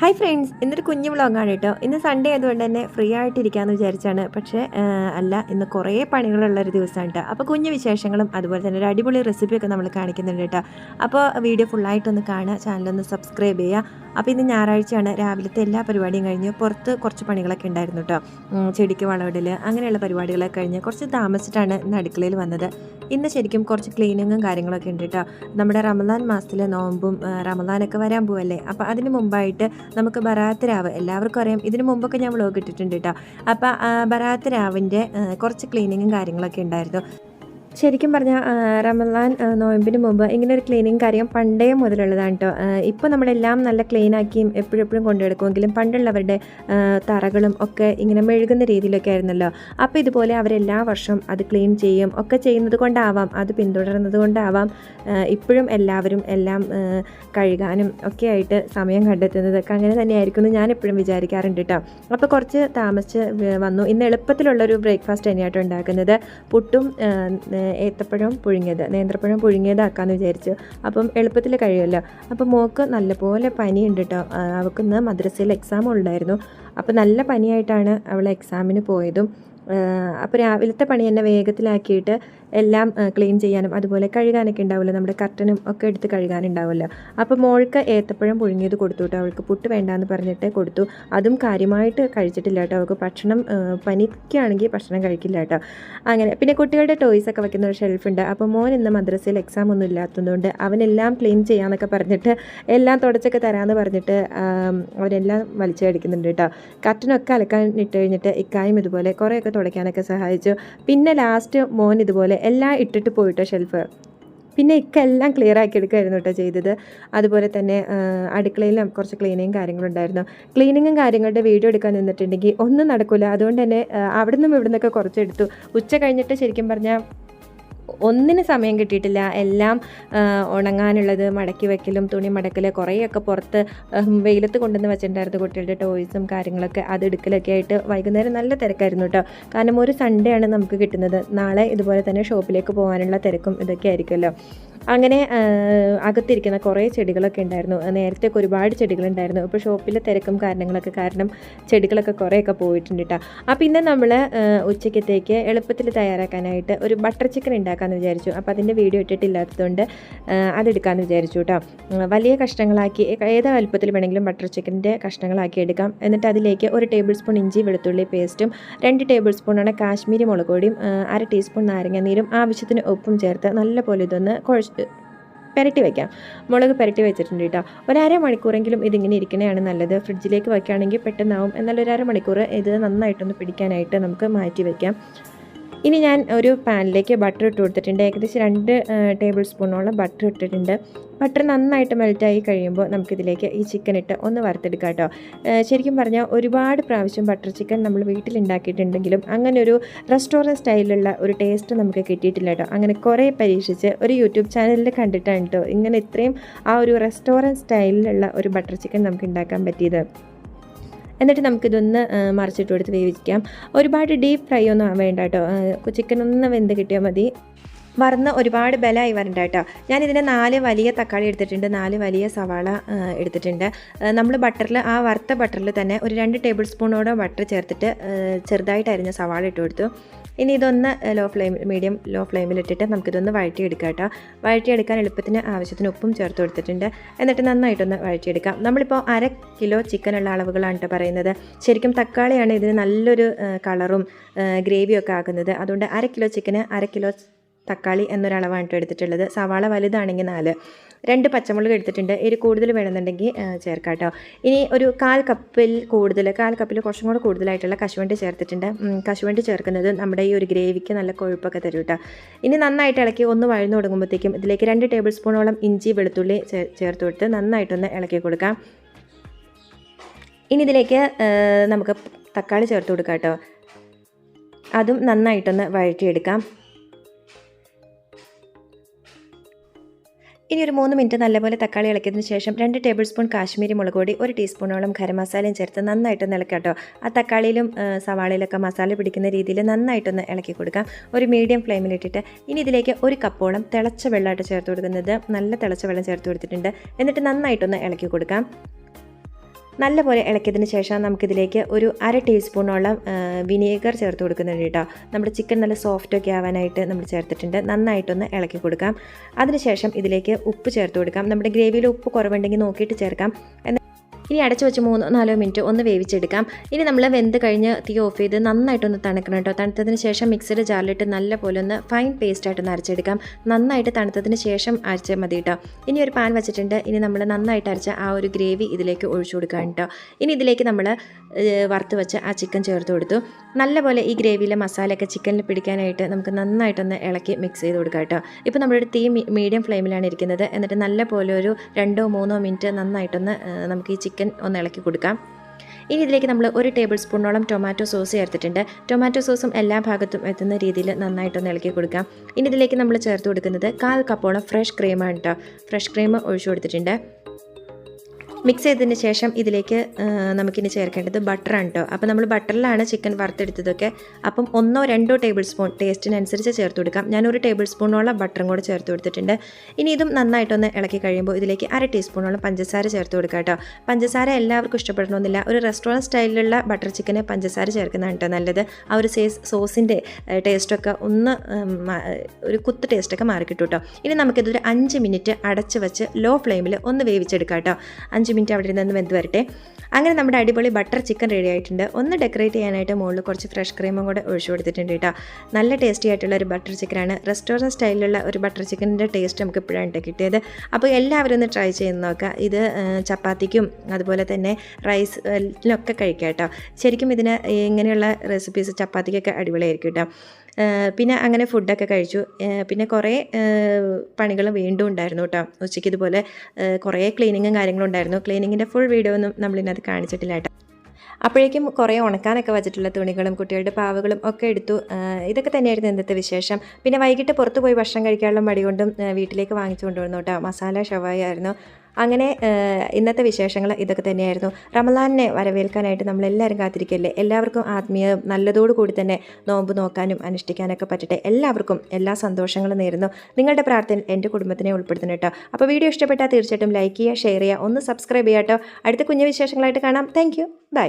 Hi friends ഇന്നൊരു കുഞ്ഞു വ്ളോഗാണ് കേട്ടോ. ഇന്ന് സൺഡേ ആയതുകൊണ്ട് തന്നെ ഫ്രീ ആയിട്ടിരിക്കാമെന്ന് വിചാരിച്ചാണ്. പക്ഷേ അല്ല ഇന്ന് കുറേ പണികളുള്ള ഒരു ദിവസമാണ് കേട്ടോ. അപ്പോൾ കുഞ്ഞു വിശേഷങ്ങളും അതുപോലെ തന്നെ ഒരു അടിപൊളി റെസിപ്പിയൊക്കെ നമ്മൾ കാണിക്കുന്നുണ്ട് കേട്ടോ. അപ്പോൾ വീഡിയോ ഫുള്ളായിട്ടൊന്ന് കാണുക ചാനലൊന്ന് സബ്സ്ക്രൈബ് ചെയ്യുക. അപ്പോൾ ഇന്ന് ഞായറാഴ്ചയാണ്. രാവിലത്തെ എല്ലാ പരിപാടിയും കഴിഞ്ഞ് പുറത്ത് കുറച്ച് പണികളൊക്കെ ഉണ്ടായിരുന്നു കേട്ടോ. ചെടിക്ക് വളമിടൽ അങ്ങനെയുള്ള പരിപാടികളൊക്കെ കഴിഞ്ഞ് കുറച്ച് താമസിച്ചിട്ടാണ് ഇന്ന് അടുക്കളയിൽ വന്നത്. ഇന്ന് ശരിക്കും കുറച്ച് ക്ലീനിങ്ങും കാര്യങ്ങളൊക്കെ ഉണ്ട് കേട്ടോ. നമ്മുടെ റമദാൻ മാസത്തിലെ നോമ്പും റമദാനൊക്കെ വരാൻ പോവല്ലേ? അപ്പോൾ അതിന് മുമ്പായിട്ട് നമുക്ക് ബറാത്ത് രാവ് എല്ലാവർക്കും അറിയാം. ഇതിനു മുമ്പൊക്കെ ഞാൻ വ്ലോഗ് ഇട്ടിട്ടുണ്ട് കേട്ടോ. അപ്പോൾ ബറാത്ത് രാവിന്റെ കുറച്ച് ക്ലീനിങ്ങും കാര്യങ്ങളൊക്കെ ഉണ്ടായിരുന്നു. ശരിക്കും പറഞ്ഞാൽ റമദാൻ നോയമ്പിന് മുമ്പ് ഇങ്ങനെ ഒരു ക്ലീനിങ് കാര്യം പണ്ടേ മുതലുള്ളതാണ് കേട്ടോ ഇപ്പോൾ നമ്മളെല്ലാം നല്ല ക്ലീനാക്കിയും എപ്പോഴെപ്പോഴും കൊണ്ടെടുക്കുമെങ്കിലും പണ്ടുള്ളവരുടെ തറകളും ഒക്കെ ഇങ്ങനെ മെഴുകുന്ന രീതിയിലൊക്കെ ആയിരുന്നല്ലോ. അപ്പോൾ ഇതുപോലെ അവരെല്ലാ വർഷവും അത് ക്ലീൻ ചെയ്യും ഒക്കെ ചെയ്യുന്നത് കൊണ്ടാവാം അത് പിന്തുടരുന്നത് കൊണ്ടാവാം. ഇപ്പോഴും എല്ലാവരും എല്ലാം കഴുകാനും ഒക്കെ ആയിട്ട് സമയം കണ്ടെത്തുന്നതൊക്കെ അങ്ങനെ തന്നെയായിരിക്കും എന്ന് ഞാൻ എപ്പോഴും വിചാരിക്കാറുണ്ട് കേട്ടോ അപ്പോൾ കുറച്ച് താമസിച്ച് വന്നു. ഇന്ന് എളുപ്പത്തിലുള്ളൊരു ബ്രേക്ക്ഫാസ്റ്റ് തന്നെയായിട്ട് ഉണ്ടാക്കുന്നത്. പുട്ടും ഏത്തപ്പഴം പുഴുങ്ങിയത് നേന്ത്രപ്പഴം പുഴുങ്ങിയതാക്കാമെന്ന് വിചാരിച്ചു. അപ്പം എളുപ്പത്തിൽ കഴിയുമല്ലോ. അപ്പം മോക്ക് നല്ലപോലെ പനിയുണ്ട് കേട്ടോ അവൾക്കിന്ന് മദ്രസയിൽ എക്സാം ഉണ്ടായിരുന്നു അപ്പം നല്ല പനിയായിട്ടാണ് അവൾ എക്സാമിന് പോയതും. അപ്പോൾ രാവിലത്തെ പണി തന്നെ വേഗത്തിലാക്കിയിട്ട് എല്ലാം ക്ലീൻ ചെയ്യാനും അതുപോലെ കഴുകാനൊക്കെ ഉണ്ടാവില്ല നമ്മുടെ കർട്ടനും ഒക്കെ എടുത്ത് കഴുകാനുണ്ടാവുമല്ലോ. അപ്പോൾ മോൾക്ക് ഏത്തപ്പഴം പുഴുങ്ങിയത് കൊടുത്തു കേട്ടോ. അവൾക്ക് പുട്ട് വേണ്ടാന്ന് പറഞ്ഞിട്ട് കൊടുത്തു. അതും കാര്യമായിട്ട് കഴിച്ചിട്ടില്ല കേട്ടോ. അവൾക്ക് ഭക്ഷണം പനിക്കുകയാണെങ്കിൽ ഭക്ഷണം കഴിക്കില്ല കേട്ടോ. അങ്ങനെ പിന്നെ കുട്ടികളുടെ ടോയ്സ് ഒക്കെ വെക്കുന്ന ഒരു ഷെൽഫുണ്ട് അപ്പോൾ മോൻ ഇന്ന് മദ്രസയിൽ എക്സാം ഒന്നും ഇല്ലാത്തതുകൊണ്ട് അവനെല്ലാം ക്ലീൻ ചെയ്യാമെന്നൊക്കെ പറഞ്ഞിട്ട് എല്ലാം തുടച്ചൊക്കെ തരാമെന്ന് പറഞ്ഞിട്ട് അവരെല്ലാം വലിച്ചു കടിക്കുന്നുണ്ട് കേട്ടോ. കർട്ടനൊക്കെ അലക്കാൻ ഇട്ട് കഴിഞ്ഞിട്ട് ഇക്കായും ഇതുപോലെ കുറേയൊക്കെ തുടയ്ക്കാനൊക്കെ സഹായിച്ചു. പിന്നെ ലാസ്റ്റ് മോൻ ഇതുപോലെ എല്ലാം ഇട്ടിട്ട് പോയിട്ടോ ഷെൽഫ് പിന്നെ ഇക്ക എല്ലാം ക്ലിയർ ആക്കി എടുക്കുമായിരുന്നു കേട്ടോ ചെയ്തത്. അതുപോലെ തന്നെ അടുക്കളയിലും കുറച്ച് ക്ലീനിങ് കാര്യങ്ങളുണ്ടായിരുന്നു ക്ലീനിങ്ങും കാര്യങ്ങളുടെ വീഡിയോ എടുക്കാൻ നിന്നിട്ടുണ്ടെങ്കിൽ ഒന്നും നടക്കില്ല അതുകൊണ്ട് തന്നെ അവിടെ നിന്നും ഇവിടെ നിന്നൊക്കെ കുറച്ചെടുത്തു. ഉച്ച കഴിഞ്ഞിട്ട് ശരിക്കും പറഞ്ഞാൽ ഒന്നിന് സമയം കിട്ടിയിട്ടില്ല. എല്ലാം ഉണങ്ങാനുള്ളത് മടക്കി വെക്കലും തുണി മടക്കൽ കുറേയൊക്കെ പുറത്ത് വെയിലത്ത് കൊണ്ടുവന്ന് വെച്ചിട്ടുണ്ടായിരുന്നു കുട്ടികളുടെ ടോയ്സും കാര്യങ്ങളൊക്കെ. അത് എടുക്കലൊക്കെ ആയിട്ട് വൈകുന്നേരം നല്ല തിരക്കായിരുന്നു കേട്ടോ. കാരണം ഒരു സൺഡേ ആണ് നമുക്ക് കിട്ടുന്നത്. നാളെ ഇതുപോലെ തന്നെ ഷോപ്പിലേക്ക് പോകാനുള്ള തിരക്കും ഇതൊക്കെ ആയിരിക്കുമല്ലോ. അങ്ങനെ അകത്തിരിക്കുന്ന കുറേ ചെടികളൊക്കെ ഉണ്ടായിരുന്നു. നേരത്തെ ഒരുപാട് ചെടികളുണ്ടായിരുന്നു. ഇപ്പോൾ ഷോപ്പിലെ തിരക്കും കാരണങ്ങളൊക്കെ കാരണം ചെടികളൊക്കെ കുറേയൊക്കെ പോയിട്ടുണ്ട് കേട്ടോ അപ്പോൾ ഇന്ന് നമ്മൾ ഉച്ചക്കത്തേക്ക് എളുപ്പത്തിൽ തയ്യാറാക്കാനായിട്ട് ഒരു ബട്ടർ ചിക്കൻ ഉണ്ടാക്കാമെന്ന് വിചാരിച്ചു. അപ്പോൾ അതിന്റെ വീഡിയോ ഇട്ടിട്ടില്ലാത്തതുകൊണ്ട് അതെടുക്കാമെന്ന് വിചാരിച്ചു കേട്ടോ വലിയ കഷ്ണങ്ങളാക്കി ഏത് വലുപ്പത്തിൽ വേണമെങ്കിലും ബട്ടർ ചിക്കന്റെ കഷ്ണങ്ങളാക്കി എടുക്കാം. എന്നിട്ട് അതിലേക്ക് ഒരു ടേബിൾ സ്പൂൺ ഇഞ്ചി വെളുത്തുള്ളി പേസ്റ്റും രണ്ട് ടേബിൾ സ്പൂണാണ് കാശ്മീരി മുളക് പൊടിയും അര ടീസ്പൂൺ നാരങ്ങ നീരും ആവശ്യത്തിന് ഉപ്പും ചേർത്ത് നല്ലപോലെ ഇതൊന്ന് കുഴച്ച് പുരട്ടി വയ്ക്കാം മുളക് പുരട്ടി വെച്ചിട്ടുണ്ട് കേട്ടോ. ഒരു അര മണിക്കൂറെങ്കിലും ഇതിങ്ങനെ ഇരിക്കണതാണ് നല്ലത്. ഫ്രിഡ്ജിലേക്ക് വയ്ക്കുകയാണെങ്കിൽ പെട്ടെന്നാവും. എന്നാൽ ഒരു അര മണിക്കൂർ ഇത് നന്നായിട്ടൊന്ന് പിടിക്കാനായിട്ട് നമുക്ക് മാറ്റി വയ്ക്കാം ഇനി ഞാൻ ഒരു പാനിലേക്ക് ബട്ടർ ഇട്ട് കൊടുത്തിട്ടുണ്ട്. ഏകദേശം രണ്ട് ടേബിൾ സ്പൂണോളം ബട്ടർ ഇട്ടിട്ടുണ്ട്. ബട്ടർ നന്നായിട്ട് മെൽറ്റായി കഴിയുമ്പോൾ നമുക്കിതിലേക്ക് ഈ ചിക്കൻ ഇട്ട് ഒന്ന് വറുത്തെടുക്കാം കേട്ടോ ശരിക്കും പറഞ്ഞാൽ ഒരുപാട് പ്രാവശ്യം ബട്ടർ ചിക്കൻ നമ്മൾ വീട്ടിലുണ്ടാക്കിയിട്ടുണ്ടെങ്കിലും അങ്ങനെ ഒരു റെസ്റ്റോറന്റ് സ്റ്റൈലിലുള്ള ഒരു ടേസ്റ്റ് നമുക്ക് കിട്ടിയിട്ടില്ല കേട്ടോ അങ്ങനെ കുറേ പരീക്ഷിച്ച് ഒരു യൂട്യൂബ് ചാനലിൽ കണ്ടിട്ടാണ് കേട്ടോ ഇങ്ങനെ ഇത്രയും ആ ഒരു റെസ്റ്റോറന്റ് സ്റ്റൈലിലുള്ള ഒരു ബട്ടർ ചിക്കൻ നമുക്ക് ഉണ്ടാക്കാൻ പറ്റിയത്. എന്നിട്ട് നമുക്കിതൊന്ന് മറിച്ചിട്ട് കൊടുത്ത് വേവിക്കാം. ഒരുപാട് ഡീപ്പ് ഫ്രൈ ഒന്നും വേണ്ട കേട്ടോ. ചിക്കൻ ഒന്ന് വെന്ത് കിട്ടിയാൽ മതി. വറന്ന് ഒരുപാട് ബലമായി വരണ്ട കേട്ടോ. ഇതിന്റെ നാല് വലിയ തക്കാളി എടുത്തിട്ടുണ്ട് നാല് വലിയ സവാള എടുത്തിട്ടുണ്ട്. നമ്മൾ ബട്ടറിൽ ആ വറുത്ത ബട്ടറിൽ തന്നെ ഒരു രണ്ട് ടേബിൾ സ്പൂണോടെ ബട്ടർ ചേർത്തിട്ട് ചെറുതായിട്ട് അരിഞ്ഞ സവാള ഇട്ട് കൊടുത്തു. ഇനി ഇതൊന്ന് ലോ ഫ്ലെയിം മീഡിയം ലോ ഫ്ലെയിമിലിട്ടിട്ട് നമുക്കിതൊന്ന് വഴറ്റിയെടുക്കാം കേട്ടോ. വഴറ്റിയെടുക്കാൻ എളുപ്പത്തിന് ആവശ്യത്തിന് ഉപ്പും ചേർത്ത് കൊടുത്തിട്ടുണ്ട്. എന്നിട്ട് നന്നായിട്ടൊന്ന് വഴറ്റിയെടുക്കാം. നമ്മളിപ്പോൾ അര കിലോ ചിക്കനുള്ള അളവുകളാണ് കേട്ടോ പറയുന്നത്. ശരിക്കും തക്കാളിയാണ് ഇതിന് നല്ലൊരു കളറും ഗ്രേവിയൊക്കെ ആകുന്നത് അതുകൊണ്ട് അര കിലോ ചിക്കന് അര കിലോ തക്കാളി എന്നൊരളവാണ് എടുത്തിട്ടുള്ളത്. സവാള വലുതാണെങ്കിൽ നാല്. രണ്ട് പച്ചമുളക് എടുത്തിട്ടുണ്ട്. ഇത് കൂടുതൽ വേണമെന്നുണ്ടെങ്കിൽ ചേർക്കാം കേട്ടോ. ഇനി ഒരു കാൽ കപ്പിൽ കൂടുതൽ കാൽ കപ്പിൽ കുറച്ചും കൂടെ കൂടുതലായിട്ടുള്ള കശുവണ്ടി ചേർത്തിട്ടുണ്ട്. കശുവണ്ടി ചേർക്കുന്നത് നമ്മുടെ ഈ ഒരു ഗ്രേവിക്ക് നല്ല കൊഴുപ്പൊക്കെ തരും കേട്ടോ. ഇനി നന്നായിട്ട് ഇളക്കി ഒന്ന് വഴന്നു തുടങ്ങുമ്പോഴത്തേക്കും ഇതിലേക്ക് രണ്ട് ടേബിൾ സ്പൂണോളം ഇഞ്ചി വെളുത്തുള്ളി ചേർത്ത് കൊടുത്ത് നന്നായിട്ടൊന്ന് ഇളക്കി കൊടുക്കാം. ഇനി ഇതിലേക്ക് നമുക്ക് തക്കാളി ചേർത്ത് കൊടുക്കാം കേട്ടോ. അതും നന്നായിട്ടൊന്ന് വഴറ്റിയെടുക്കാം. ഇനി ഒരു മൂന്ന് മിനിറ്റ് നല്ലപോലെ തക്കാളി ഇളക്കിയതിന് ശേഷം രണ്ട് ടേബിൾ സ്പൂൺ കാശ്മീരി മുളക് പൊടി ഒരു ടീസ്പൂണോളം ഗരം മസാലയും ചേർത്ത് നന്നായിട്ടൊന്ന് ഇളക്കാം കേട്ടോ. ആ തക്കാളിയിലും സവാളയിലൊക്കെ മസാല പിടിക്കുന്ന രീതിയിൽ നന്നായിട്ടൊന്ന് ഇളക്കി കൊടുക്കാം. ഒരു മീഡിയം ഫ്ലെയിമിലിട്ടിട്ട് ഇനി ഇതിലേക്ക് ഒരു കപ്പോളം തിളച്ച വെള്ളമായിട്ട് ചേർത്ത് കൊടുക്കുന്നത് നല്ല തിളച്ച വെള്ളം ചേർത്ത് കൊടുത്തിട്ടുണ്ട്. എന്നിട്ട് നന്നായിട്ടൊന്ന് ഇളക്കി കൊടുക്കാം. നല്ലപോലെ ഇളക്കിയതിന് ശേഷം നമുക്കിതിലേക്ക് ഒരു അര ടീസ്പൂണോളം വിനീഗർ ചേർത്ത് കൊടുക്കുന്നുണ്ട് കേട്ടോ. നമ്മുടെ ചിക്കൻ നല്ല സോഫ്റ്റൊക്കെ ആവാനായിട്ട് നമ്മൾ ചേർത്തിട്ടുണ്ട്. നന്നായിട്ടൊന്ന് ഇളക്കി കൊടുക്കാം. അതിനുശേഷം ഇതിലേക്ക് ഉപ്പ് ചേർത്ത് കൊടുക്കാം. നമ്മുടെ ഗ്രേവിയിൽ ഉപ്പ് കുറവുണ്ടെങ്കിൽ നോക്കിയിട്ട് ചേർക്കാം. ഇനി അടച്ചു വെച്ച് മൂന്നോ നാലോ മിനിറ്റ് ഒന്ന് വേവിച്ചെടുക്കാം. ഇനി നമ്മൾ വെന്ത് കഴിഞ്ഞ് തീ ഓഫ് ചെയ്ത് നന്നായിട്ടൊന്ന് തണുക്കണം കേട്ടോ തണുത്തതിന് ശേഷം മിക്സിയുടെ ജാറിലിട്ട് നല്ല പോലെ ഒന്ന് ഫൈൻ പേസ്റ്റായിട്ടൊന്ന് അരച്ചെടുക്കാം. നന്നായിട്ട് തണുത്തതിന് ശേഷം അരച്ചാൽ മതി കേട്ടോ ഇനി ഒരു പാൻ വെച്ചിട്ടുണ്ട്. ഇനി നമ്മൾ നന്നായിട്ട് അരച്ച ആ ഒരു ഗ്രേവി ഇതിലേക്ക് ഒഴിച്ചു കൊടുക്കാം കേട്ടോ ഇനി ഇതിലേക്ക് നമ്മൾ വറുത്ത് വെച്ച് ആ ചിക്കൻ ചേർത്ത് കൊടുത്തു. നല്ലപോലെ ഈ ഗ്രേവിയിലെ മസാലയൊക്കെ ചിക്കനിൽ പിടിക്കാനായിട്ട് നമുക്ക് നന്നായിട്ടൊന്ന് ഇളക്കി മിക്സ് ചെയ്ത് കൊടുക്കാം കേട്ടോ ഇപ്പോൾ നമ്മുടെ തീ മീഡിയം ഫ്ലെയിമിലാണ് ഇരിക്കുന്നത്. എന്നിട്ട് നല്ല പോലെ ഒരു രണ്ടോ മൂന്നോ മിനിറ്റ് നന്നായിട്ടൊന്ന് നമുക്ക് ഈ ചിക്കൻ ഒന്ന് ഇളക്കി കൊടുക്കാം. ഇനി ഇതിലേക്ക് നമ്മൾ ഒരു ടേബിൾ സ്പൂണോളം ടൊമാറ്റോ സോസ് ചേർത്തിട്ടുണ്ട്. ടൊമാറ്റോ സോസും എല്ലാ ഭാഗത്തും എത്തുന്ന രീതിയിൽ നന്നായിട്ടൊന്ന് ഇളക്കി കൊടുക്കാം. ഇനി ഇതിലേക്ക് നമ്മൾ ചേർത്ത് കൊടുക്കുന്നത് കാൽ കപ്പോളം ഫ്രഷ് ക്രീമാണ് കേട്ടോ ഫ്രഷ് ക്രീം ഒഴിച്ചു കൊടുത്തിട്ടുണ്ട്. മിക്സ് ചെയ്തതിന് ശേഷം ഇതിലേക്ക് നമുക്കിനി ചേർക്കേണ്ടത് ബട്ടറാണ് കേട്ടോ അപ്പോൾ നമ്മൾ ബട്ടറിലാണ് ചിക്കൻ വറുത്തെടുത്തതൊക്കെ. അപ്പം ഒന്നോ രണ്ടോ ടേബിൾ സ്പൂൺ ടേസ്റ്റിനനുസരിച്ച് ചേർത്ത് കൊടുക്കാം. ഞാനൊരു ടേബിൾ സ്പൂണോളം ബട്ടറും കൂടെ ചേർത്ത് കൊടുത്തിട്ടുണ്ട്. ഇനി ഇതും നന്നായിട്ടൊന്ന് ഇളക്കി കഴിയുമ്പോൾ ഇതിലേക്ക് അര ടീസ്പൂണോളം പഞ്ചസാര ചേർത്ത് കൊടുക്കാം കേട്ടോ. പഞ്ചസാര എല്ലാവർക്കും ഇഷ്ടപ്പെടണമെന്നില്ല. ഒരു റെസ്റ്റോറന്റ് സ്റ്റൈലിലുള്ള ബട്ടർ ചിക്കന് പഞ്ചസാര ചേർക്കുന്നതാണ് കേട്ടോ നല്ലത്. ആ ഒരു സേസ് സോസിന്റെ ടേസ്റ്റൊക്കെ ഒന്ന് ഒരു കുത്ത് ടേസ്റ്റൊക്കെ മാറിക്കിട്ടു കേട്ടോ ഇനി നമുക്കിതൊരു അഞ്ച് മിനിറ്റ് അടച്ച് വെച്ച് ലോ ഫ്ലെയിമിൽ ഒന്ന് വേവിച്ചെടുക്കാം കേട്ടോ. അഞ്ച് മിനിറ്റ് അവിടെ നിന്ന് വെന്ത് വരട്ടെ. അങ്ങനെ നമ്മുടെ അടിപൊളി ബട്ടർ ചിക്കൻ റെഡി ആയിട്ടുണ്ട്. ഒന്ന് ഡെക്കറേറ്റ് ചെയ്യാനായിട്ട് മുകളിൽ കുറച്ച് ഫ്രഷ് ക്രീമും കൂടെ ഒഴിച്ചു കൊടുത്തിട്ടുണ്ട് കേട്ടോ. നല്ല ടേസ്റ്റി ആയിട്ടുള്ള ഒരു ബട്ടർ ചിക്കനാണ് റെസ്റ്റോറന്റ് സ്റ്റൈലിലുള്ള ഒരു ബട്ടർ ചിക്കനിന്റെ ടേസ്റ്റ് നമുക്ക് ഇപ്പോഴാണ് കിട്ടിയത്. അപ്പോൾ എല്ലാവരും ഒന്ന് ട്രൈ ചെയ്ത് നോക്കുക. ഇത് ചപ്പാത്തിക്കും അതുപോലെ തന്നെ റൈസിലൊക്കെ കഴിക്കാം കേട്ടോ. ശരിക്കും ഇതിന് ഇങ്ങനെയുള്ള റെസിപ്പീസ് ചപ്പാത്തിക്കൊക്കെ അടിപൊളിയായിരിക്കും കേട്ടോ. പിന്നെ അങ്ങനെ ഫുഡൊക്കെ കഴിച്ചു. പിന്നെ കുറേ പണികൾ വീണ്ടും ഉണ്ടായിരുന്നു കേട്ടോ. ഉച്ചയ്ക്ക് ഇതുപോലെ കുറേ ക്ലീനിങ്ങും കാര്യങ്ങളും ഉണ്ടായിരുന്നു. ക്ലീനിങ്ങിന്റെ ഫുൾ വീഡിയോ ഒന്നും നമ്മളിതിനകത്ത് കാണിച്ചിട്ടില്ല കേട്ടോ. അപ്പോഴേക്കും കുറേ ഉണക്കാനൊക്കെ വെച്ചിട്ടുള്ള തുണികളും കുട്ടികളുടെ പാവകളും ഒക്കെ എടുത്തു. ഇതൊക്കെ തന്നെയായിരുന്നു ഇന്നത്തെ വിശേഷം. പിന്നെ വൈകിട്ട് പുറത്ത് പോയി ഭക്ഷണം കഴിക്കാനുള്ള മടി കൊണ്ടും വീട്ടിലേക്ക് വാങ്ങിച്ചു കൊണ്ടുവന്നു കേട്ടോ. മസാല ഷവായി ആയിരുന്നു. അങ്ങനെ ഇന്നത്തെ വിശേഷങ്ങൾ ഇതൊക്കെ തന്നെയായിരുന്നു. റമലാനെ വരവേൽക്കാനായിട്ട് നമ്മളെല്ലാവരും കാത്തിരിക്കല്ലേ? എല്ലാവർക്കും ആത്മീയ നല്ലതോടു കൂടി തന്നെ നോമ്പ് നോക്കാനും അനുഷ്ഠിക്കാനൊക്കെ പറ്റട്ടെ. എല്ലാവർക്കും എല്ലാ സന്തോഷങ്ങളും നേരുന്നു. നിങ്ങളുടെ പ്രാർത്ഥന എന്റെ കുടുംബത്തിനെ ഉൾപ്പെടുത്തണം കേട്ടോ. അപ്പോൾ വീഡിയോ ഇഷ്ടപ്പെട്ടാൽ തീർച്ചയായിട്ടും ലൈക്ക് ചെയ്യുക ഷെയർ ചെയ്യുക ഒന്ന് സബ്സ്ക്രൈബ് ചെയ്യാം കേട്ടോ. അടുത്ത കുഞ്ഞു വിശേഷങ്ങളായിട്ട് കാണാം. Thank bye.